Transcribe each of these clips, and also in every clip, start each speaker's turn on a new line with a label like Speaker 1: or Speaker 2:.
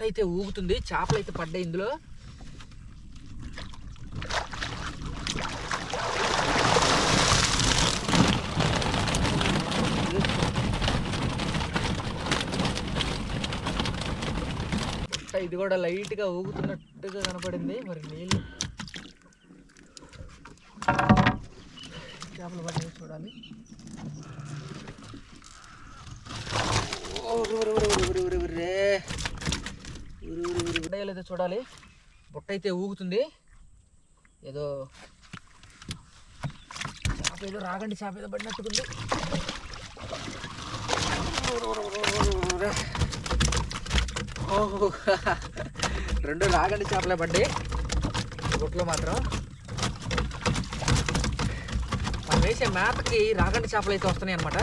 Speaker 1: బుట్ట అయితే ఊగుతుంది చేపలు అయితే పడ్డాయి ఇందులో ఇది కూడా లైట్గా ఊగుతున్నట్టుగా కనపడింది మరి నీళ్ళు చేపలు పడ్డాయి చూడాలి ఓ, ఉరి, లేదో చూడాలి. బుట్ట అయితే ఊగుతుంది. ఏదో చేప ఏదో రాగండి చేప ఏదో పడినట్టుకుంది. రెండు రాగండి చేపలే పడ్డాయి. బుట్టలో మాత్రం. మనం వేసే మేతకి రాగండి చేపలు అయితే వస్తున్నాయి అనమాట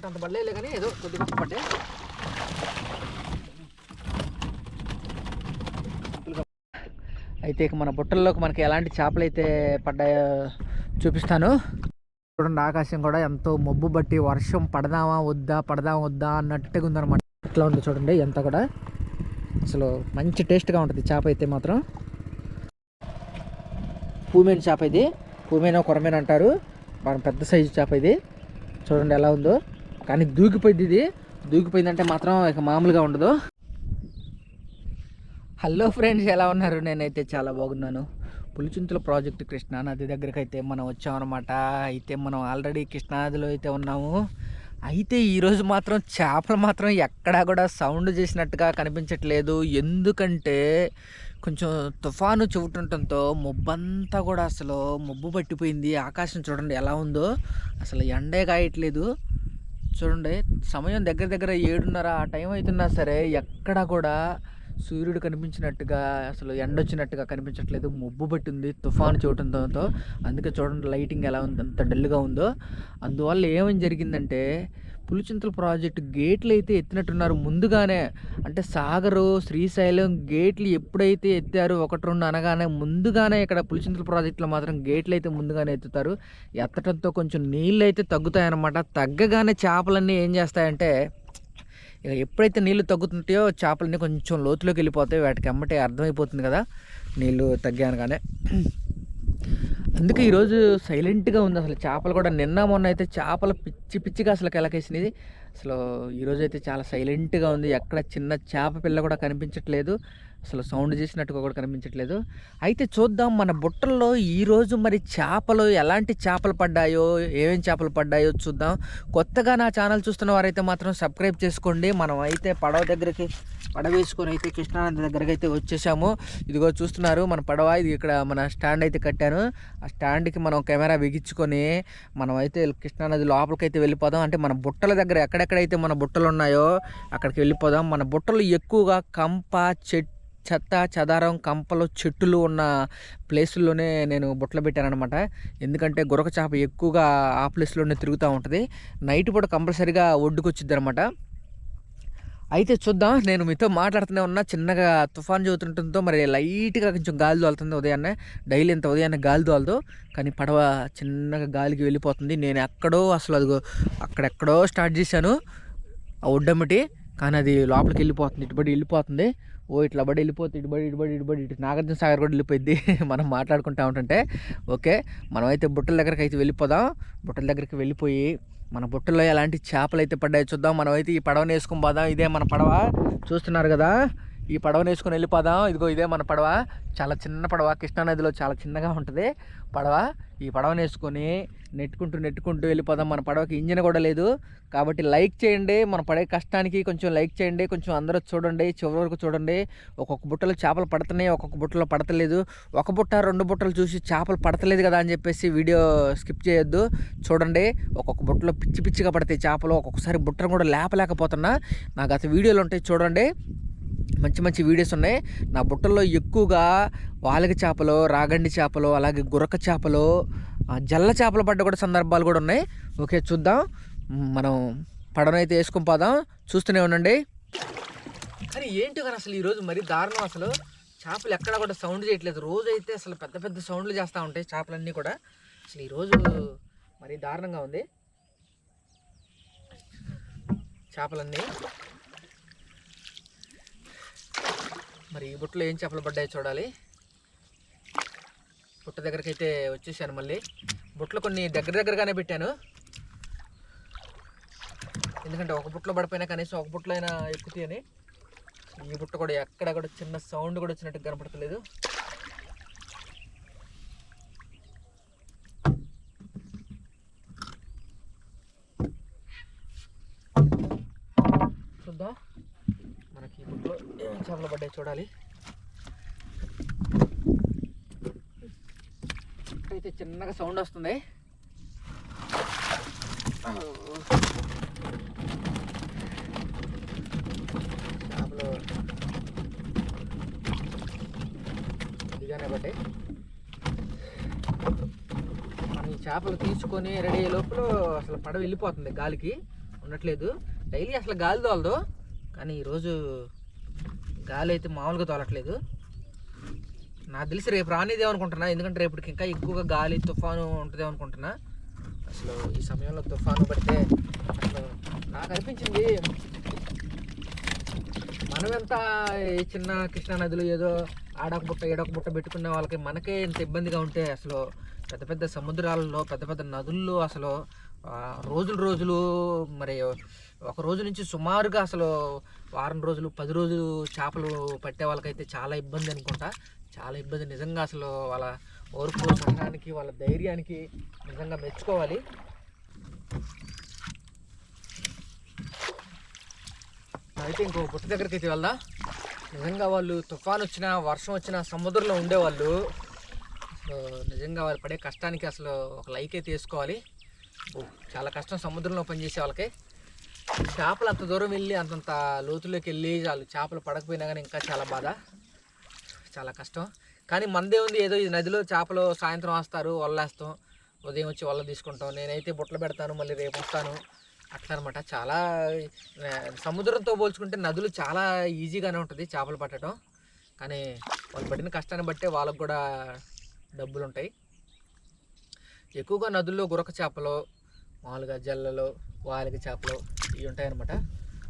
Speaker 1: అంటే అంత పడలేదు కానీ ఏదో కొద్దిగా పడ్డాయి అయితే ఇక మన బుట్టల్లోకి మనకి ఎలాంటి చేపలు అయితే పడ్డాయో చూపిస్తాను. చూడండి ఆకాశం కూడా ఎంతో మబ్బు బట్టి వర్షం పడదామా వద్దా పడదామా వద్దా అన్నట్టుగా ఉందన్నమాట. ఇట్లా ఉంది చూడండి ఎంత కూడా. అసలు మంచి టేస్ట్గా ఉంటుంది చేప అయితే మాత్రం. పూమేని చేప ఇది. పూమేనో కొరమేన అంటారు. మనం పెద్ద సైజు చేప ఇది. చూడండి ఎలా ఉందో. కానీ దూకిపోయింది ఇది. దూకిపోయిందంటే మాత్రం ఇక మామూలుగా ఉండదు. హలో ఫ్రెండ్స్ ఎలా ఉన్నారు? నేనైతే చాలా బాగున్నాను. పులిచింతల ప్రాజెక్ట్ కృష్ణానది దగ్గరికి అయితే మనం వచ్చామన్నమాట. అయితే మనం ఆల్రెడీ కృష్ణానదిలో అయితే ఉన్నాము. అయితే ఈరోజు మాత్రం చేపలు మాత్రం ఎక్కడా కూడా సౌండ్ చేసినట్టుగా కనిపించట్లేదు. ఎందుకంటే కొంచెం తుఫాను చెవుతుండటంతో మొబ్బంతా కూడా అసలు మొబ్బు పట్టిపోయింది. ఆకాశం చూడండి ఎలా ఉందో. అసలు ఎండే కాయట్లేదు. చూడండి సమయం దగ్గర దగ్గర ఏడున్నర ఆ టైం అవుతున్నా సరే ఎక్కడా కూడా సూర్యుడు కనిపించినట్టుగా అసలు ఎండ వచ్చినట్టుగా కనిపించట్లేదు. మొబ్బు పట్టింది తుఫాను చూడటంతో అందుకే చూడండి లైటింగ్ ఎలా ఉంది అంత డల్గా ఉందో. అందువల్ల ఏమని జరిగిందంటే పులిచింతల ప్రాజెక్టు గేట్లు అయితే ఎత్తినట్టున్నారు. ముందుగానే అంటే సాగరు శ్రీశైలం గేట్లు ఎప్పుడైతే ఎత్తారో ఒకటి రెండు అనగానే ముందుగానే ఇక్కడ పులిచింతల ప్రాజెక్టులో మాత్రం గేట్లు అయితే ముందుగానే ఎత్తుతారు. ఎత్తడంతో కొంచెం నీళ్ళు అయితే తగ్గుతాయన్నమాట. తగ్గగానే చేపలన్నీ ఏం చేస్తాయంటే ఇక ఎప్పుడైతే నీళ్ళు తగ్గుతుంటాయో చేపలన్నీ కొంచెం లోతులోకి వెళ్ళిపోతాయి. వాటికి అమ్మటే అర్థమైపోతుంది కదా నీళ్ళు తగ్గానగానే. అందుకే ఈరోజు సైలెంట్గా ఉంది అసలు చేపలు కూడా. నిన్న మొన్న అయితే చేపలు పిచ్చి పిచ్చిగా అసలు కెలకేసినది అసలు ఈరోజు అయితే చాలా సైలెంట్గా ఉంది. ఎక్కడ చిన్న చేప పిల్ల కూడా కనిపించట్లేదు. అసలు సౌండ్ చేసినట్టుగా కూడా కనిపించట్లేదు. అయితే చూద్దాం మన బుట్టల్లో ఈరోజు మరి చేపలు ఎలాంటి చేపలు పడ్డాయో ఏమేం చేపలు పడ్డాయో చూద్దాం. కొత్తగా నా ఛానల్ చూస్తున్న వారైతే మాత్రం సబ్స్క్రైబ్ చేసుకోండి. మనం అయితే పడవ దగ్గరికి పడవ వేసుకొని అయితే కృష్ణానది దగ్గరికి అయితే వచ్చేసాము. ఇదిగో చూస్తున్నారు మన పడవ ఇది ఇక్కడ మన స్టాండ్ అయితే కట్టాను. ఆ స్టాండ్కి మనం కెమెరా బిగించుకొని మనం అయితే కృష్ణానది లోపలికి అయితే వెళ్ళిపోదాం. అంటే మన బుట్టల దగ్గర ఎక్కడెక్కడైతే మన బుట్టలు ఉన్నాయో అక్కడికి వెళ్ళిపోదాం. మన బుట్టలు ఎక్కువగా కంప చెట్టు చెత్త చెదారం కంపలు చెట్టులు ఉన్న ప్లేసుల్లోనే నేను బుట్టలు పెట్టానమాట ఎందుకంటే గురక చేప ఎక్కువగా ఆ ప్లేస్లోనే తిరుగుతూ ఉంటుంది. నైట్ పూట కంపల్సరీగా ఒడ్డుకొచ్చిద్ది అనమాట అయితే చూద్దాం నేను మీతో మాట్లాడుతూనే ఉన్నా. చిన్నగా తుఫాన్ చదువుతుంటుందో మరి లైట్గా కొంచెం గాలి తోలుతుంది ఉదయాన్నే. డైలీ ఇంత ఉదయాన్నే గాలి తోలదు. కానీ పడవ చిన్నగా గాలికి వెళ్ళిపోతుంది. నేను ఎక్కడో అసలు అదిగో అక్కడెక్కడో స్టార్ట్ చేశాను. ఆ ఒడ్డమ్మటి. కానీ అది లోపలికి వెళ్ళిపోతుంది. ఇటుబడి వెళ్ళిపోతుంది. ఓ ఇట్లా బడి వెళ్ళిపోతే ఇటుబడి ఇటుబడి ఇటుబడి ఇటు నాగార్జున సాగర్ కూడా వెళ్ళిపోయింది. మనం మాట్లాడుకుంటా ఉంటుంటే. ఓకే మనమైతే బుట్టల దగ్గరికి అయితే వెళ్ళిపోదాం. బుట్టల దగ్గరికి వెళ్ళిపోయి మన బుట్టలో ఎలాంటి చేపలు అయితే పడ్డాయి చూద్దాం. మనమైతే ఈ పడవని వేసుకొని పోదాం. ఇదే మన పడవ. చూస్తున్నారు కదా? ఈ పడవ వేసుకొని వెళ్ళిపోదాం. ఇదిగో ఇదే మన పడవ. చాలా చిన్న పడవ. కృష్ణానదిలో చాలా చిన్నగా ఉంటుంది పడవ. ఈ పడవని వేసుకొని నెట్టుకుంటూ నెట్టుకుంటూ వెళ్ళిపోదాం. మన పడవకి ఇంజిన్ కూడా లేదు. కాబట్టి లైక్ చేయండి. మన పడే కష్టానికి కొంచెం లైక్ చేయండి. కొంచెం అందరూ చూడండి. చివరి వరకు చూడండి. ఒక్కొక్క బుట్టలో చేపలు పడుతున్నాయి. ఒక్కొక్క బుట్టలో పడతలేదు. ఒక బుట్ట రెండు బుట్టలు చూసి చేపలు పడతలేదు కదా అని చెప్పేసి వీడియో స్కిప్ చేయొద్దు. చూడండి. ఒక్కొక్క బుట్టలో పిచ్చి పిచ్చిగా పడతాయి చేపలు. ఒక్కొక్కసారి బుట్టను కూడా లేపలేకపోతున్నా. నా గత వీడియోలు ఉంటాయి చూడండి. మంచి మంచి వీడియోస్ ఉన్నాయి. నా బుట్టల్లో ఎక్కువగా వాలక చేపలు రాగండి చేపలు అలాగే గురక చేపలు జల్ల చేపలు పడ్డ కూడా సందర్భాలు కూడా ఉన్నాయి. ఓకే చూద్దాం. మనం పడనైతే వేసుకుని పోదాం. చూస్తూనే ఉండండి. కానీ ఏంటి కానీ అసలు ఈరోజు మరీ దారుణం అసలు. చేపలు ఎక్కడ కూడా సౌండ్ చేయట్లేదు. రోజైతే అసలు పెద్ద పెద్ద సౌండ్లు చేస్తూ ఉంటాయి చేపలన్నీ కూడా. అసలు ఈరోజు మరీ దారుణంగా ఉంది. చేపలన్నీ. మరి ఈ బుట్టలో ఏం చేపలు పడ్డాయో చూడాలి. బుట్ట దగ్గరికి అయితే వచ్చేసాను మళ్ళీ. బుట్టలు కొన్ని దగ్గర దగ్గరగానే పెట్టాను. ఎందుకంటే ఒక బుట్టలో పడిపోయినా కనీసం ఒక బుట్టలో అయినా ఎక్కుతాయని. ఈ బుట్ట కూడా ఎక్కడ కూడా చిన్న సౌండ్ కూడా వచ్చినట్టు కనపడతలేదు చూద్దాం మనకి ఈ బుట్టలో ఏమేమి చేపలు పడ్డాయి చూడాలి. అయితే చిన్నగా సౌండ్ వస్తుంది. చేపలు ఇదిగానే పడ్డాయి మనం ఈ చేపలు తీసుకొని రెడీ అయ్యే లోపల అసలు పడవ వెళ్ళిపోతుంది గాలికి. ఉండట్లేదు. డైలీ అసలు గాలి తోలదు. కానీ ఈరోజు గాలి అయితే మామూలుగా తోలట్లేదు. నాకు తెలిసి రేపు రానిదే అనుకుంటున్నా. ఎందుకంటే రేపటికి ఇంకా ఎక్కువగా గాలి తుఫాను ఉంటుంది అనుకుంటున్నా. అసలు ఈ సమయంలో తుఫాను పడితే అసలు నాకు అనిపించింది మనమెంత ఈ చిన్న కృష్ణా నదులు ఏదో ఆడొక బుట్ట ఏడొక బుట్ట పెట్టుకునే వాళ్ళకి మనకే ఇంత ఇబ్బందిగా ఉంటే అసలు పెద్ద పెద్ద సముద్రాలలో పెద్ద పెద్ద నదుల్లో అసలు రోజులు రోజులు మరి ఒక రోజు నుంచి సుమారుగా అసలు వారం రోజులు పది రోజులు చేపలు పట్టే వాళ్ళకైతే చాలా ఇబ్బంది అనుకుంటా. చాలా ఇబ్బంది. నిజంగా అసలు వాళ్ళ ఓర్పు సహనానికి వాళ్ళ ధైర్యానికి నిజంగా మెచ్చుకోవాలి. అయితే ఇంకో బుట్ట దగ్గరికి అయితే వెళ్దాం. నిజంగా వాళ్ళు తుఫాన్ వచ్చినా వర్షం వచ్చినా సముద్రంలో ఉండేవాళ్ళు. నిజంగా వాళ్ళు పడే కష్టానికి అసలు ఒక లైక్ అయితే వేసుకోవాలి. చాలా కష్టం సముద్రంలో పనిచేసే వాళ్ళకి. చేపలు అంత దూరం వెళ్ళి అంతంత లోతులోకి వెళ్ళి వాళ్ళు చేపలు పడకపోయినా కానీ ఇంకా చాలా బాధ. చాలా కష్టం. కానీ మందే ఉంది. ఏదో ఈ నదిలో చేపలు సాయంత్రం వస్తారు వల్లేస్తాం ఉదయం వచ్చి వల్ల తీసుకుంటాం. నేనైతే బుట్టలు పెడతాను మళ్ళీ రేపు వస్తాను. అట్లా అనమాట చాలా సముద్రంతో పోల్చుకుంటే నదులు చాలా ఈజీగానే ఉంటుంది చేపలు పట్టడం. కానీ వాళ్ళు పడిన కష్టాన్ని బట్టే వాళ్ళకు కూడా డబ్బులు ఉంటాయి ఎక్కువగా నదుల్లో గురక చేపలు మామూలుగా జల్లలు వాలిక చేపలు ఇవి ఉంటాయన్నమాట.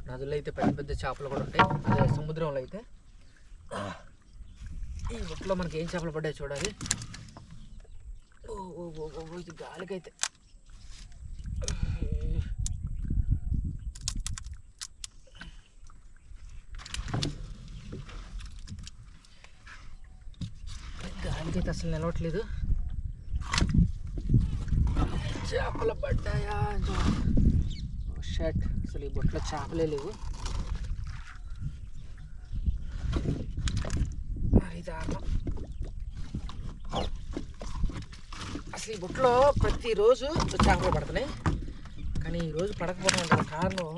Speaker 1: నదుల్లో అయితే పెద్ద పెద్ద చేపలు కూడా ఉంటాయి. అదే సముద్రంలో అయితే. ఈ బుట్టలో మనకి ఏం చేపలు పడ్డాయి చూడాలి. ఓ ఓ ఓ ఓ, ఓ, ఇది గాలికైతే. గాలికైతే అసలు నిలవట్లేదు. చేపలు పడ్డాయా? షర్ట్ అసలు ఈ బుట్టలో చేపలే లేవు. మరి దారుణం. అసలు ఈ బుట్టలో ప్రతిరోజు చేపలు పడుతున్నాయి. కానీ ఈరోజు పడకపోవడం గల కారణం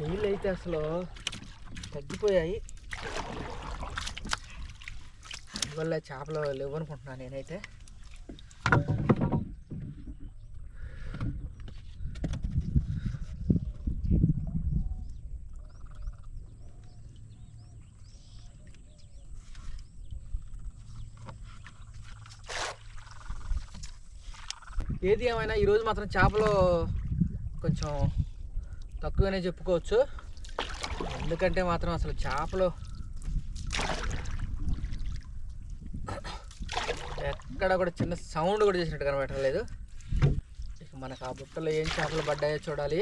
Speaker 1: నీళ్ళు అయితే అసలు తగ్గిపోయాయి. అందువల్ల చేపలు లేవు అనుకుంటున్నాను నేనైతే. ఏది ఏమైనా ఈరోజు మాత్రం చేపలు కొంచెం తక్కువనే చెప్పుకోవచ్చు. ఎందుకంటే మాత్రం అసలు చేపలు ఎక్కడ కూడా చిన్న సౌండ్ కూడా చేసినట్టు కనబడలేదు ఇక మనకు ఆ బుట్టలో ఏం చేపలు పడ్డాయో చూడాలి.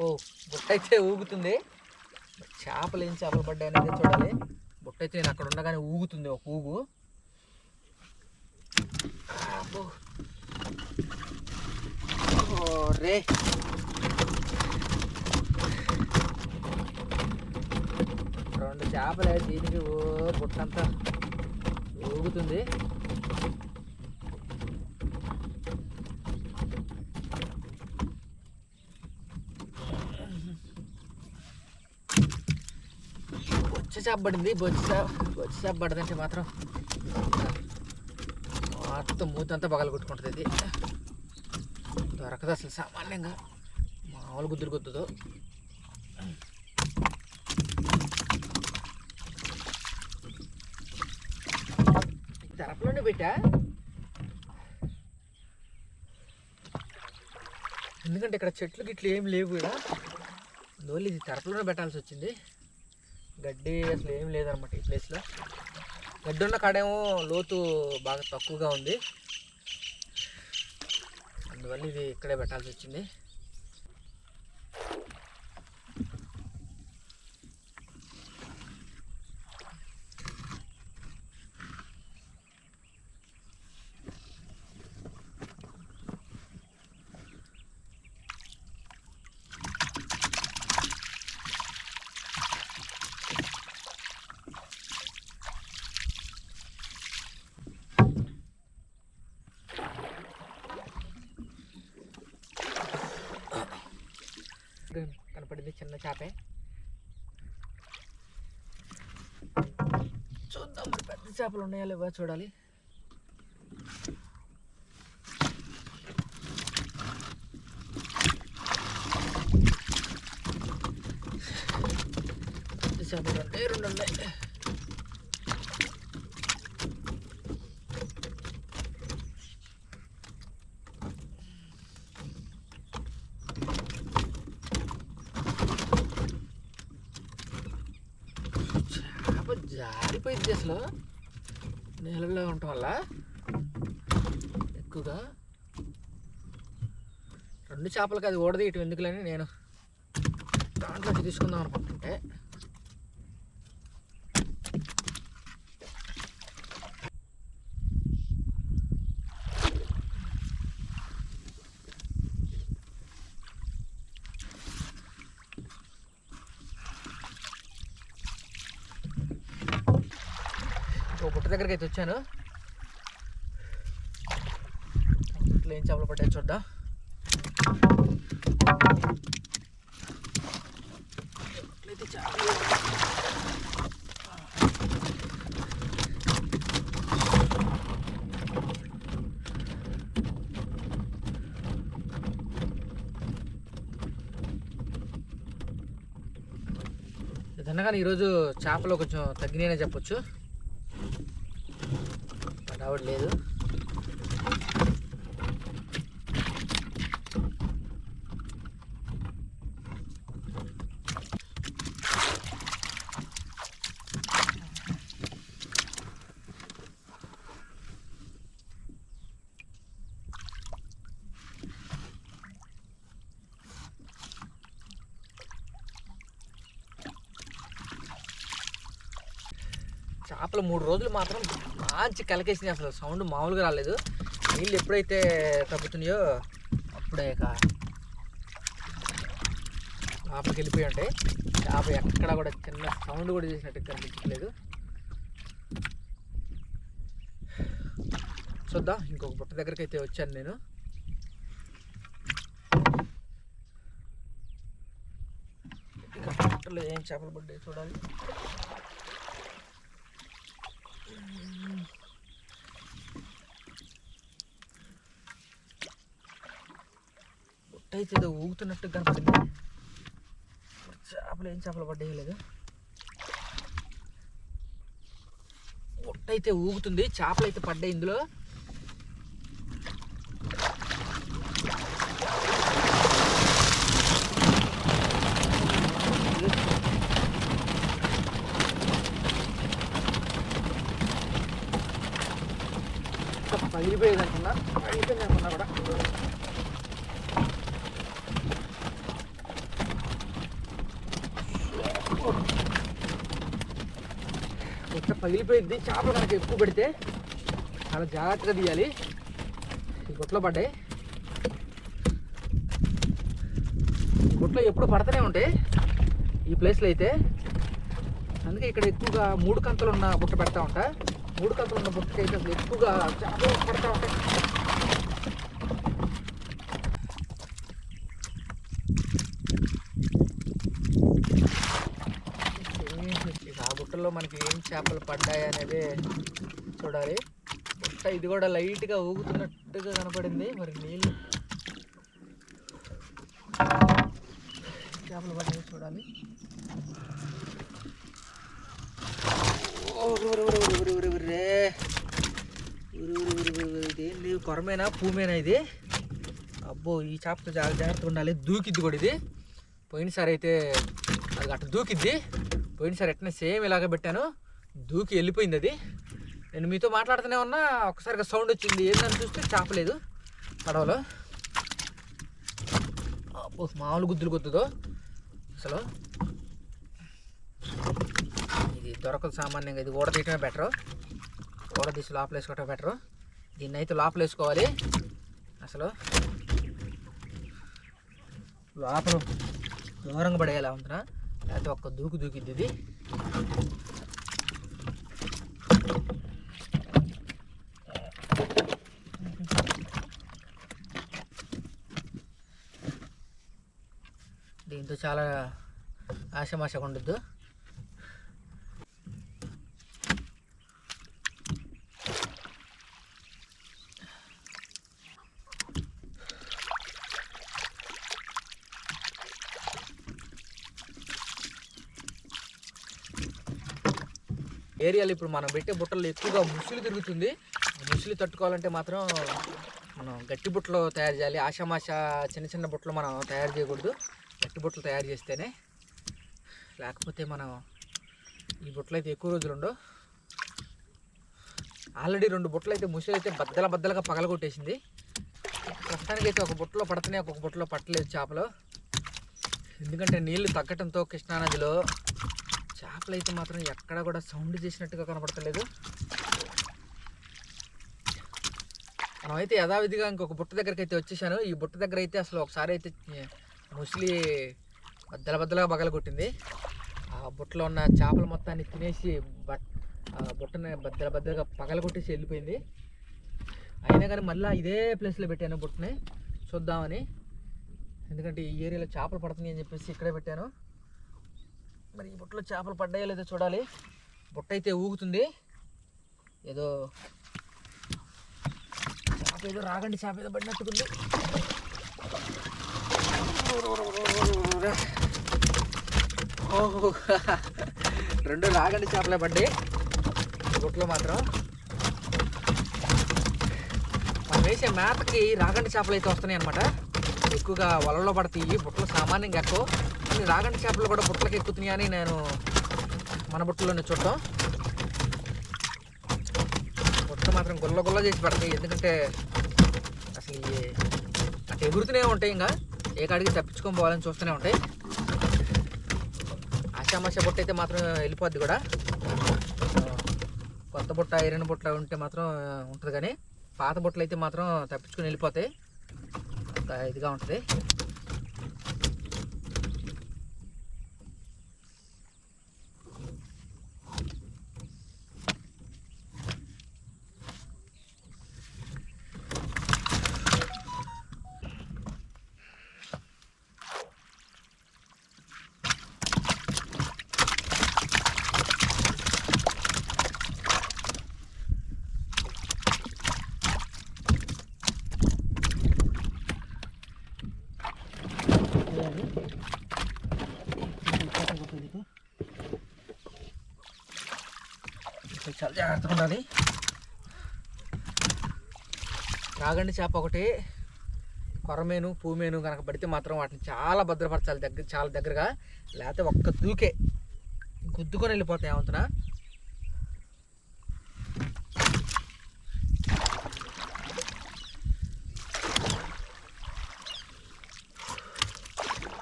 Speaker 1: ఓ బుట్ట అయితే ఊగుతుంది. చేపలు ఏం చేపలు పడ్డాయనేది చూడాలి. బుట్ట అయితే నేను అక్కడ ఉండగానే ఊగుతుంది ఒక ఊగు. రే రెండు చేపలే దీనికి. ఓ పుట్టంతా ఊగుతుంది. బొచ్చ చేప పడింది. బొచ్చ బొచ్చ చేప పడదంటే మాత్రం మొత్తం మూతంతా బగలు కొట్టుకుంటుంది ఇది. దొరకదు అసలు సామాన్యంగా. మామూలు గుద్దురు గుద్దుదు. తెరపలోనే పెట్టా. ఎందుకంటే ఇక్కడ చెట్లు గిట్లు ఏం లేవు ఇక్కడ. అందువల్ల ఇది తెరపలోనే పెట్టాల్సి వచ్చింది. గడ్డి అసలు ఏం లేదనమాట ఈ ప్లేస్లో గడ్డి కాడేమో లోతు బాగా తక్కువగా ఉంది. అందువల్ల ఇది ఇక్కడే పెట్టాల్సి వచ్చింది. కనపడింది చూద్దాం పెద్ద చేపలు ఉన్నాయా లేవా చూడాలి పెద్ద చేపలు అంటే రెండు ఉన్నాయి చేప జారిపోయింది అసలు నీళ్ళలో ఉండటం వల్ల ఎక్కువగా రెండు చేపలకి అది ఓడది ఇటు ఎందుకులని నేను దాంట్లోకి తీసుకుందాం అనుకుంటుంటే. ఇంకో దగ్గరికి అయితే వచ్చాను. ఇట్లా ఏం చేపలు పడ్డాయి చూద్దాం బుట్టలో అయితే చేపలు లేవు. నిజంగా కానీ ఈరోజు చేపలు కొంచెం తగ్గినాయనే చెప్పొచ్చు. రావడం లేదు. చేపలు మూడు రోజులు మాత్రం మంచి కలకేసినాయి అసలు. సౌండ్ మామూలుగా రాలేదు. నీళ్ళు ఎప్పుడైతే తగ్గుతున్నాయో అప్పుడే ఇక లోపలికి వెళ్ళిపోయి ఉంటాయి. చేప ఎక్కడ కూడా చిన్న సౌండ్ కూడా చేసినట్టు కనిపించట్లేదు. చూద్దాం. ఇంకొక బుట్ట దగ్గరికి అయితే వచ్చాను నేను. ఇక బుట్టలో ఏం చేపలు పడ్డాయి చూడాలి బుట్ట అయితే ఏదో ఊగుతున్నట్టు కనపడింది చేపలు ఏం చేపలు పడ్డాయో లేదు. బుట్ట అయితే ఊగుతుంది చేపలు అయితే పడ్డాయి ఇందులో పగిలిపోయేది అనుకున్నా పగిలిపోయింది అనుకున్నా కూడా కొత్త పగిలిపోయింది చేపలు మనకి ఎక్కువ పెడితే చాలా జాగ్రత్తగా తీయాలి. ఈ గుట్లో పడ్డాయి. గుట్లో ఎప్పుడు పడుతూనే ఉంటాయి. ఈ ప్లేస్లో అయితే అందుకే ఇక్కడ ఎక్కువగా మూడు కంతలు ఉన్న బుట్ట పెడతా ఉంటా. మూడు కంతలు ఉన్న బుట్టకి అయితే అసలు ఎక్కువగా చేపలు పడతా ఉంటాయి ఇక ఆ మనకి ఏం చేపలు పడ్డాయి అనేది చూడాలి ఒక్క ఇది కూడా లైట్గా ఊగుతున్నట్టుగా కనపడింది మరి నీళ్ళు చేపలు పడ్డాయి చూడాలి ఇది కొరమేనా పూమేనా ఇది అబ్బో ఈ చేపతో చాలా జాగ్రత్తగా ఉండాలి దూకిద్ది కూడా ఇది పోయినసారి అయితే అది అట్లా దూకిద్ది పోయినసారి ఎట్లా సేమ్ ఇలాగ పెట్టాను దూకి వెళ్ళిపోయింది అది. నేను మీతో మాట్లాడుతూనే ఉన్నా ఒకసారిగా సౌండ్ వచ్చింది. ఏందని చూస్తే చేపలేదు. పడవలో. మామూలు గుద్దులు గుద్దుదో. అసలు ఇది దొరకదు సామాన్యంగా. ఇది ఊడ తీయటమే బెటరు ఊడ తీసి లోపల వేసుకోవటం బెటరు దీన్ని అయితే లోపల వేసుకోవాలి. అసలు లోపల దూరంగా పడేయాలి అవుతున్నా లేకపోతే ఒక్క దూకు దూకిద్ది ఇది దీంతో చాలా ఆశమాషగా ఉండద్దు. ఏరియాలో ఇప్పుడు మనం పెట్టే బుట్టలు ఎక్కువగా ముసులు తిరుగుతుంది. ముసులు తట్టుకోవాలంటే మాత్రం మనం గట్టి బుట్టలు తయారు చేయాలి. ఆషామాష చిన్న చిన్న బుట్టలు మనం తయారు చేయకూడదు. గట్టి బుట్టలు తయారు చేస్తేనే లేకపోతే మనం ఈ బుట్టలు అయితే ఎక్కువ రోజులు ఉండవు. ఆల్రెడీ రెండు బుట్టలు అయితే ముసులు అయితే బద్దల బద్దలుగా పగలగొట్టేసింది. ప్రస్తుతానికైతే ఒక బుట్టలో పడుతున్నాయి ఒక్కొక్క బుట్టలో పట్టలేదు చేపలు. ఎందుకంటే నీళ్ళు తగ్గటంతో కృష్ణానదిలో చేపలు అయితే మాత్రం ఎక్కడ కూడా సౌండ్ చేసినట్టుగా కనపడతలేదు. మనమైతే యథావిధిగా ఇంకొక బుట్ట దగ్గరికి అయితే వచ్చేసాను. ఈ బుట్ట దగ్గర అయితే అసలు ఒకసారి అయితే ముసలి బద్దల బద్దలుగా బగల కొట్టింది. ఆ బుట్టలో ఉన్న చేపలు మొత్తాన్ని తినేసి బట్ ఆ బుట్టని బద్దల బద్దలుగా పగల కొట్టేసి వెళ్ళిపోయింది. అయినా కానీ మళ్ళీ ఇదే ప్లేస్లో పెట్టాను బుట్టని. చూద్దామని. ఎందుకంటే ఈ ఏరియాలో చేపలు పడుతున్నాయి అని చెప్పేసి ఇక్కడే పెట్టాను. మరి ఈ బుట్టలో చేపలు పడ్డాయో లేదో చూడాలి. బుట్ట అయితే ఊగుతుంది. ఏదో చేప ఏదో రాగండి చేప ఏదో పడినట్టుకుంది. రెండు రాగండి చేపలే పడ్డాయి. బుట్టలో మాత్రం. మనం వేసే మేతకి రాగండి చేపలు అయితే వస్తున్నాయి అనమాట ఎక్కువగా వలలో పడతాయి బుట్టలు సామాన్యంగా ఎక్కువ. కానీ రాగండి చేపలు కూడా బుట్టలకి ఎక్కుతున్నాయి అని నేను మన బుట్టలోనే చూడటం. బుట్ట మాత్రం గుల్ల గుల్ల చేసి పడతాయి. ఎందుకంటే అసలు అటు ఎగురుతూనే ఉంటాయి ఇంకా. ఏ కాడికి తప్పించుకొని పోవాలని చూస్తూనే ఉంటాయి. ఆశామాష బుట్ట అయితే మాత్రం వెళ్ళిపోద్ది కూడా. కొత్త బుట్ట ఐరన్ బుట్ట ఉంటే మాత్రం ఉంటుంది కానీ పాత బుట్టలు అయితే మాత్రం తప్పించుకొని వెళ్ళిపోతాయి. అంత ఇదిగా ఉంటుంది చాలా జాగ్రత్తగా ఉండాలి రాగండి చేప ఒకటి. కొరమేను పూమేను కనుక పడితే మాత్రం వాటిని చాలా భద్రపరచాలి దగ్గర చాలా దగ్గరగా. లేకపోతే ఒక్క దూకే. గుద్దుకొని వెళ్ళిపోతాయి ఏమంటున్నా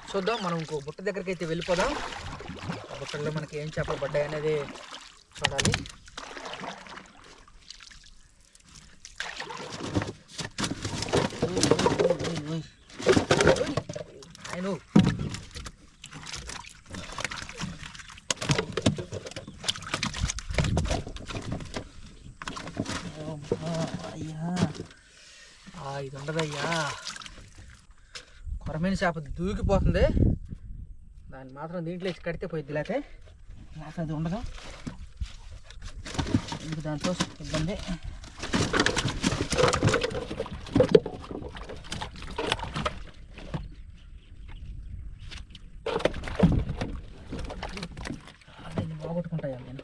Speaker 1: చూద్దాం మనం ఇంకో బుట్ట దగ్గరికి అయితే వెళ్ళిపోదాం. ఆ బుట్టల్లో మనకి ఏం చేపలు పడ్డాయి అనేది చూడాలి ఆయన అయ్యా ఆ, ఇది ఉండదయ్యా కొరమైన చేప దూకిపోతుంది. దాన్ని మాత్రం దీంట్లో వేసి కడితే పోయిద్ది లేకపోతే లేకపోతే అది ఉండదు. ఇంక దాంతో ఇబ్బంది. దీన్ని నేను?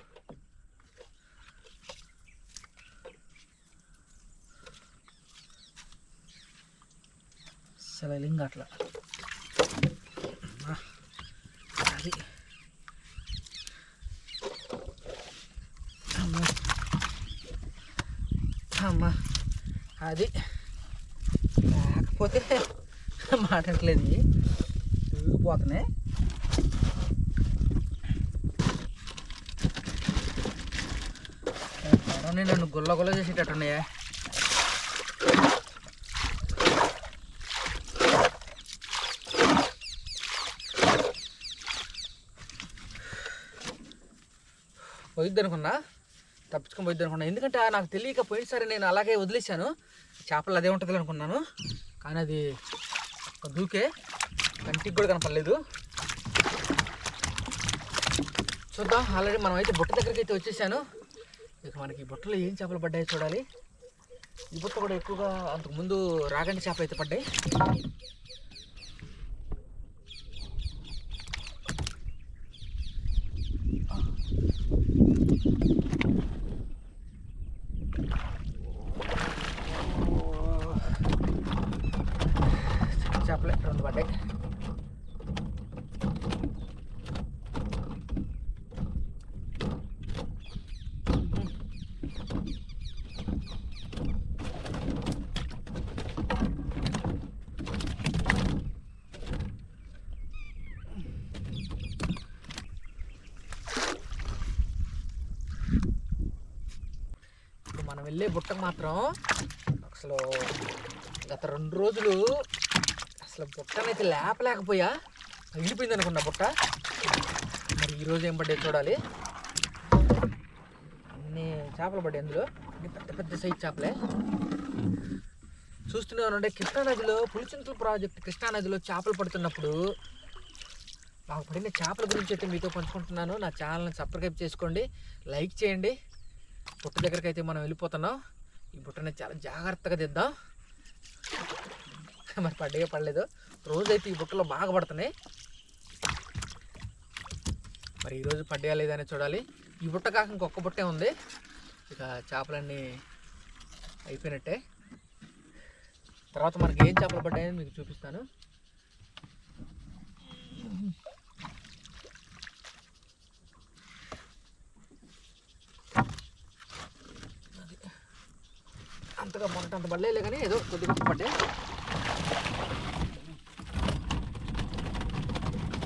Speaker 1: అసలు అట్లా. అది. అమ్మా. అమ్మా. అది. లేకపోతే మాట్లాడట్లేదు ఇవి. తిరిగిపోతున్నాయి నన్ను గుల్ల గుల్ల చేసేటట్టున్నాయా పోయిద్ది అనుకున్నా తప్పించుకొని పోయిద్ది అనుకున్నా ఎందుకంటే నాకు తెలియక పోయినసారి నేను అలాగే వదిలేశాను. చేపలు అదే ఉంటుంది అనుకున్నాను. కానీ అది ఒక దూకే. కంటికి కూడా కనపడలేదు. చూద్దాం. ఆల్రెడీ మనం అయితే బుట్ట దగ్గరికి అయితే వచ్చేసాను. ఇక మనకి బుట్టలో ఏం చేపలు పడ్డాయో చూడాలి. ఈ బుట్ట కూడా ఎక్కువగా అంతకుముందు రాగండి చేపలు అయితే పడ్డాయి చేపలే రెండు పడ్డాయి ఇప్పుడు మనం వెళ్ళే బుట్టకు మాత్రం అసలు గత రెండు రోజులు అసలు బుట్టనైతే లేపలేకపోయా. పగిలిపోయింది అనుకున్న బుట్ట. మరి ఈరోజు ఏం పడ్డాయి చూడాలి. అన్ని చేపలు పడ్డాయి అందులో. అన్ని పెద్ద పెద్ద సైజ్ చేపలే. చూస్తూనే ఉంటే కృష్ణానదిలో పులిచింతల ప్రాజెక్ట్ కృష్ణానదిలో చేపలు పడుతున్నప్పుడు నాకు పడిన చేపల గురించి అయితే మీతో పంచుకుంటున్నాను. నా ఛానల్ని సబ్స్క్రైబ్ చేసుకోండి లైక్ చేయండి. బుట్ట దగ్గరికి అయితే మనం వెళ్ళిపోతున్నాం. ఈ బుట్టని చాలా జాగ్రత్తగా దిద్దాం. మరి పడ్డే పడలేదు. రోజైతే ఈ బుట్టలో బాగా పడుతున్నాయి. మరి ఈరోజు పడ్డయా లేదని చూడాలి. ఈ బుట్ట కాక ఇంకొక బుట్టే ఉంది. ఇక చేపలన్నీ అయిపోయినట్టే. తర్వాత మనకి ఏం చేపలు పడ్డాయని మీకు చూపిస్తాను అది. అంతగా మొన్నట అంత పడలేదు కానీ ఏదో కొద్దిగా పడ్డాయి.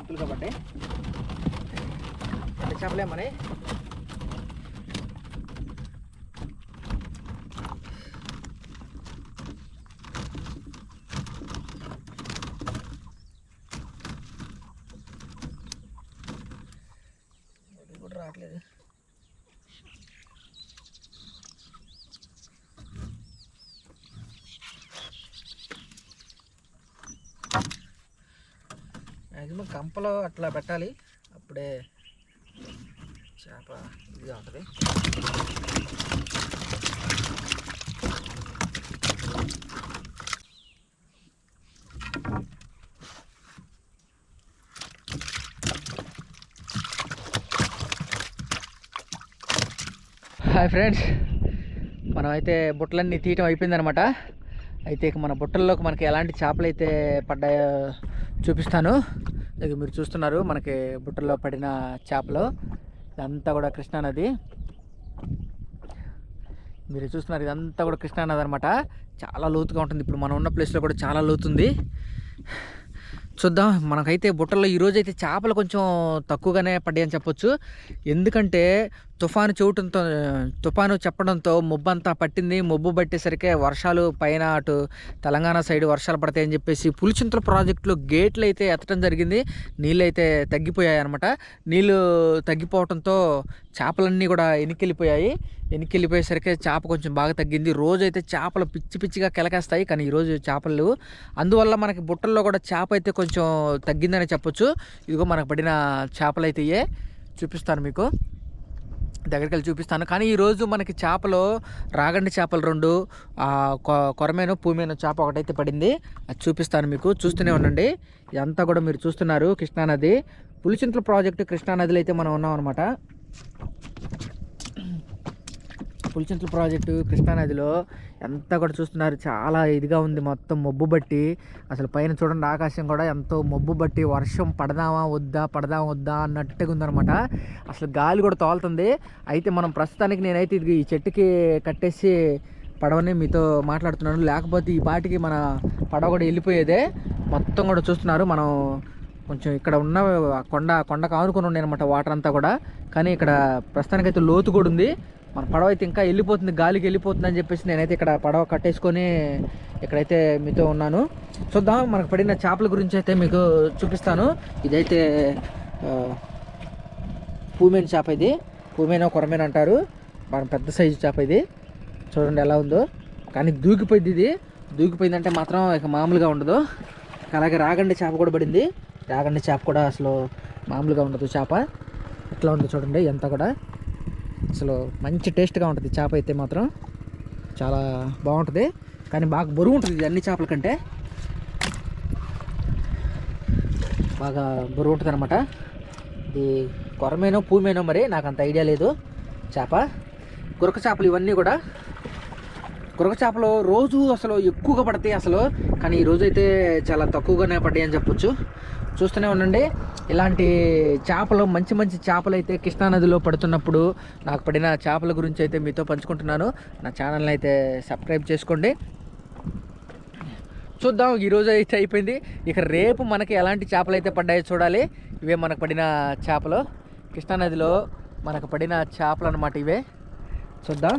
Speaker 1: ఎక్కువగా పడ్డాయి. అంటే చేపలే మన కూడా రావట్లేదు మ్యాక్సిమం అట్లా పెట్టాలి. అప్పుడే చేప ఇదిగా ఉంటుంది. హాయ్ ఫ్రెండ్స్ మనం అయితే బుట్టలన్నీ తీయటం అయిపోయిందనమాట. అయితే ఇక మన బుట్టల్లోకి మనకి ఎలాంటి చేపలు అయితే పడ్డాయో చూపిస్తాను. ఇక మీరు చూస్తున్నారు మనకి బుట్టలో పడిన చేపలు. ఇదంతా కూడా కృష్ణానది. మీరు చూస్తున్నారు ఇదంతా కూడా కృష్ణానది అనమాట చాలా లోతుగా ఉంటుంది. ఇప్పుడు మనం ఉన్న ప్లేస్లో కూడా చాలా లోతుంది. చూద్దాం. మనకైతే బుట్టల్లో ఈరోజు అయితే చేపలు కొంచెం తక్కువగానే పడ్డాయి అని చెప్పొచ్చు. ఎందుకంటే తుఫాను చూడటంతో తుఫాను చెప్పడంతో మొబ్బంతా పట్టింది. మొబ్బు పట్టేసరికి వర్షాలు పైన అటు తెలంగాణ సైడ్ వర్షాలు పడతాయని చెప్పేసి పులిచింతల ప్రాజెక్టులో గేట్లు అయితే ఎత్తడం జరిగింది. నీళ్ళు అయితే తగ్గిపోయాయి అనమాట నీళ్ళు తగ్గిపోవడంతో చేపలన్నీ కూడా ఎనికెళ్ళిపోయాయి. ఎనికెళ్ళిపోయేసరికి చేప కొంచెం బాగా తగ్గింది. రోజు అయితే చేపలు పిచ్చి పిచ్చిగా కిలకేస్తాయి. కానీ ఈరోజు చేపలు లేవు. అందువల్ల మనకి బుట్టల్లో కూడా చేప అయితే కొంచెం తగ్గిందని చెప్పొచ్చు. ఇదిగో మనకు పడిన చేపలు అయితే చూపిస్తాను మీకు. దగ్గరికి వెళ్ళి చూపిస్తాను. కానీ ఈరోజు మనకి చేపలు రాగండి చేపలు రెండు కొ- కొరమేను పూమేను చేప ఒకటైతే పడింది. అది చూపిస్తాను మీకు. చూస్తూనే ఉండండి. ఇదంతా కూడా మీరు చూస్తున్నారు కృష్ణానది. పులిచింతల ప్రాజెక్టు కృష్ణానదిలో అయితే మనం ఉన్నాం అనమాట పులిచింతల ప్రాజెక్టు కృష్ణానదిలో ఎంత కూడా చూస్తున్నారు చాలా ఇదిగా ఉంది మొత్తం మబ్బు బట్టి. అసలు పైన చూడండి ఆకాశం కూడా ఎంతో మబ్బు బట్టి వర్షం పడదామా వద్దా పడదామా వద్దా అన్నట్టుగా ఉందన్నమాట. అసలు గాలి కూడా తోలుతుంది. అయితే మనం ప్రస్తుతానికి నేనైతే ఇది ఈ చెట్టుకి కట్టేసి పడవని మీతో మాట్లాడుతున్నాను. లేకపోతే ఈ పాటికి మన పడవ కూడా వెళ్ళిపోయేదే. మొత్తం కూడా చూస్తున్నారు. మనం కొంచెం ఇక్కడ ఉన్న కొండ కొండ కానుకొని ఉన్నాయి అనమాట వాటర్ అంతా కూడా. కానీ ఇక్కడ ప్రస్తుతానికైతే లోతు కూడా ఉంది. మన పడవ అయితే ఇంకా వెళ్ళిపోతుంది గాలికి వెళ్ళిపోతుంది అని చెప్పేసి నేనైతే ఇక్కడ పడవ కట్టేసుకొని ఇక్కడైతే మీతో ఉన్నాను. చూద్దాం మనకు పడిన చేపల గురించి అయితే మీకు చూపిస్తాను. ఇదైతే ఆ, పూమేన్ చేప ఇది. పూమేనో కొరమేన అంటారు. మన పెద్ద సైజు చేప ఇది. చూడండి ఎలా ఉందో. కానీ దూకిపోయింది ఇది. దూకిపోయిందంటే మాత్రం ఇక మామూలుగా ఉండదు. అలాగే రాగండి చేప కూడా పడింది. రాగండి చేప కూడా అసలు మామూలుగా ఉండదు చేప. ఎట్లా ఉందో చూడండి ఎంత కూడా. అసలు మంచి టేస్ట్గా ఉంటుంది. చేప అయితే మాత్రం చాలా బాగుంటుంది. కానీ బాగా బరువు ఉంటుంది ఇది అన్ని చేపల కంటే. బాగా బరువు ఉంటుంది అనమాట ఇది కొరమేనో పూమేనో మరి నాకు అంత ఐడియా లేదు చేప. గురక చేపలు ఇవన్నీ కూడా. గురక చేపలు రోజు అసలు ఎక్కువగా పడతాయి అసలు. కానీ ఈ అయితే చాలా తక్కువగానే పడ్డాయి అని చెప్పొచ్చు. చూస్తూనే ఉండండి. ఇలాంటి చేపలు మంచి మంచి చేపలు అయితే కృష్ణానదిలో పడుతున్నప్పుడు నాకు పడిన చేపల గురించి అయితే మీతో పంచుకుంటున్నాను. నా ఛానల్ని అయితే సబ్స్క్రైబ్ చేసుకోండి. చూద్దాం ఈరోజు అయితే అయిపోయింది. ఇక రేపు మనకి ఎలాంటి చేపలు అయితే పడ్డాయో చూడాలి. ఇవే మనకు పడిన చేపలు. కృష్ణానదిలో మనకు పడిన చేపలు అనమాట ఇవే. చూద్దాం.